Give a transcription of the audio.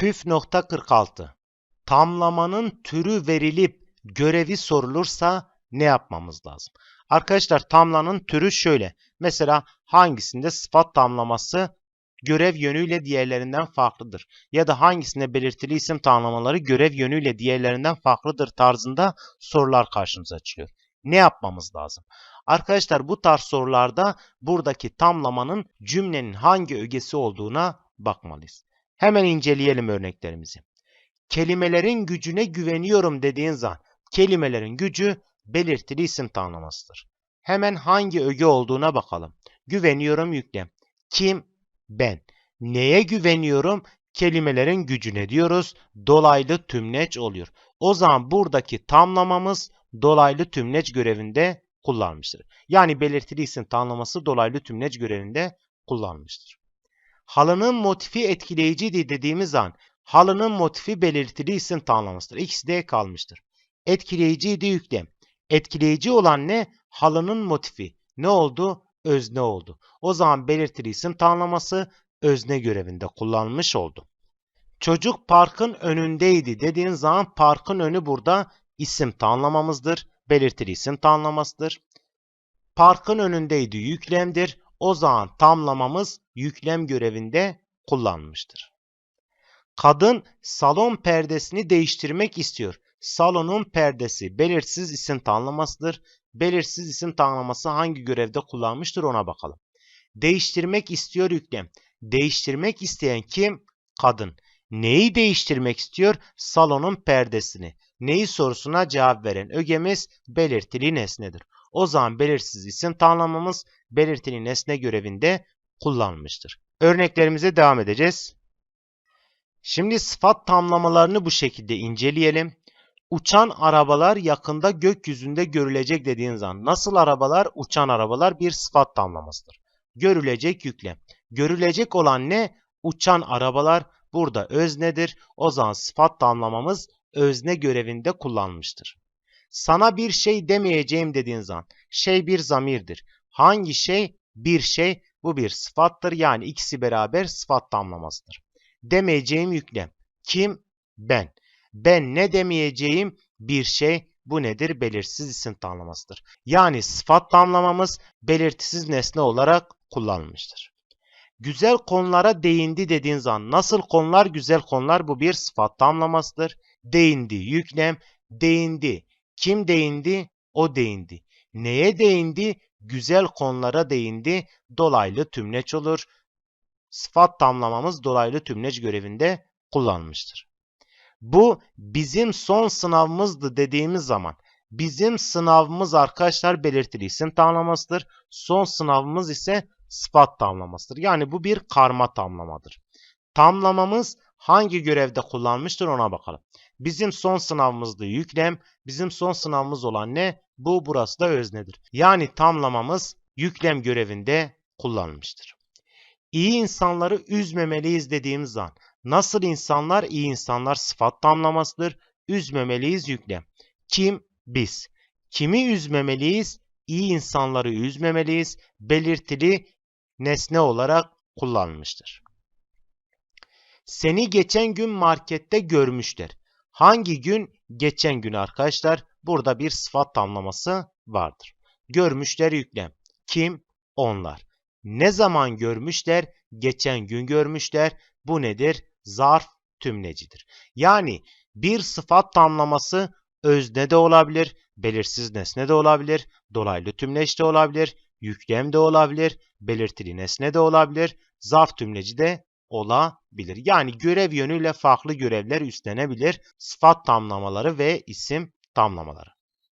Püf nokta 46. Tamlamanın türü verilip görevi sorulursa ne yapmamız lazım? Arkadaşlar tamlanın türü şöyle. Mesela hangisinde sıfat tamlaması görev yönüyle diğerlerinden farklıdır? Ya da hangisinde belirtili isim tamlamaları görev yönüyle diğerlerinden farklıdır tarzında sorular karşımıza çıkıyor. Ne yapmamız lazım? Arkadaşlar bu tarz sorularda buradaki tamlamanın cümlenin hangi ögesi olduğuna bakmalıyız. Hemen inceleyelim örneklerimizi. Kelimelerin gücüne güveniyorum dediğin zaman kelimelerin gücü belirtili isim tanımlamasıdır. Hemen hangi öge olduğuna bakalım. Güveniyorum yüklem. Kim? Ben. Neye güveniyorum? Kelimelerin gücüne diyoruz. Dolaylı tümleç oluyor. O zaman buradaki tamlamamız dolaylı tümleç görevinde kullanmıştır. Yani belirtili isim tanımlaması dolaylı tümleç görevinde kullanmıştır. Halının motifi etkileyicidir dediğimiz an halının motifi belirtili isim tanımlamasıdır. İkisi de kalmıştır. Etkileyiciydi yüklem. Etkileyici olan ne? Halının motifi. Ne oldu? Özne oldu. O zaman belirtili isim tanımlaması özne görevinde kullanılmış oldu. Çocuk parkın önündeydi dediğin zaman parkın önü burada isim tanımlamamızdır. Belirtili isim tanımlamasıdır. Parkın önündeydi yüklemdir. O zaman tamlamamız yüklem görevinde kullanmıştır. Kadın salon perdesini değiştirmek istiyor. Salonun perdesi belirsiz isim tanımlamasıdır. Belirsiz isim tanımlaması hangi görevde kullanmıştır ona bakalım. Değiştirmek istiyor yüklem. Değiştirmek isteyen kim? Kadın. Neyi değiştirmek istiyor? Salonun perdesini. Neyi sorusuna cevap veren ögemiz belirtili nesnedir. O zaman belirsiz isim tanımlamamız belirtili nesne görevinde kullanılmıştır. Örneklerimize devam edeceğiz. Şimdi sıfat tamlamalarını bu şekilde inceleyelim. Uçan arabalar yakında gökyüzünde görülecek dediğin zaman nasıl arabalar? Uçan arabalar bir sıfat tamlamasıdır. Görülecek yüklem. Görülecek olan ne? Uçan arabalar burada öznedir. O zaman sıfat tamlamamız özne görevinde kullanmıştır. Sana bir şey demeyeceğim dediğin zaman şey bir zamirdir. Hangi şey? Bir şey. Bu bir sıfattır. Yani ikisi beraber sıfat tamlamasıdır. Demeyeceğim yüklem. Kim? Ben. Ben ne demeyeceğim? Bir şey. Bu nedir? Belirsiz isim tamlamasıdır. Yani sıfat tamlamamız belirtisiz nesne olarak kullanılmıştır. Güzel konulara değindi dediğin zaman nasıl konular? Güzel konular bu bir sıfat tamlamasıdır. Değindi, yüklem, değindi. Kim değindi? O değindi. Neye değindi? Güzel konulara değindi. Dolaylı tümleç olur. Sıfat tamlamamız dolaylı tümleç görevinde kullanılmıştır. Bu bizim son sınavımızdı dediğimiz zaman bizim sınavımız arkadaşlar belirtili isim tamlamasıdır. Son sınavımız ise sıfat tamlamasıdır. Yani bu bir karma tamlamadır. Tamlamamız hangi görevde kullanmıştır ona bakalım. Bizim son sınavımızda yüklem, bizim son sınavımız olan ne? Bu burası da öznedir. Yani tamlamamız yüklem görevinde kullanılmıştır. İyi insanları üzmemeliyiz dediğimiz zaman nasıl insanlar? iyi insanlar sıfat tamlamasıdır. Üzmemeliyiz yüklem. Kim? Biz. Kimi üzmemeliyiz? İyi insanları üzmemeliyiz. Belirtili nesne olarak kullanılmıştır. Seni geçen gün markette görmüşler. Hangi gün? Geçen gün arkadaşlar. Burada bir sıfat tamlaması vardır. Görmüşler yüklem. Kim? Onlar. Ne zaman görmüşler? Geçen gün görmüşler. Bu nedir? Zarf tümlecidir. Yani bir sıfat tamlaması özne de olabilir, belirsiz nesne de olabilir, dolaylı tümleç de olabilir, yüklem de olabilir, belirtili nesne de olabilir, zarf tümleci de olabilir. Yani görev yönüyle farklı görevler üstlenebilir. Sıfat tamlamaları ve isim tamlamaları.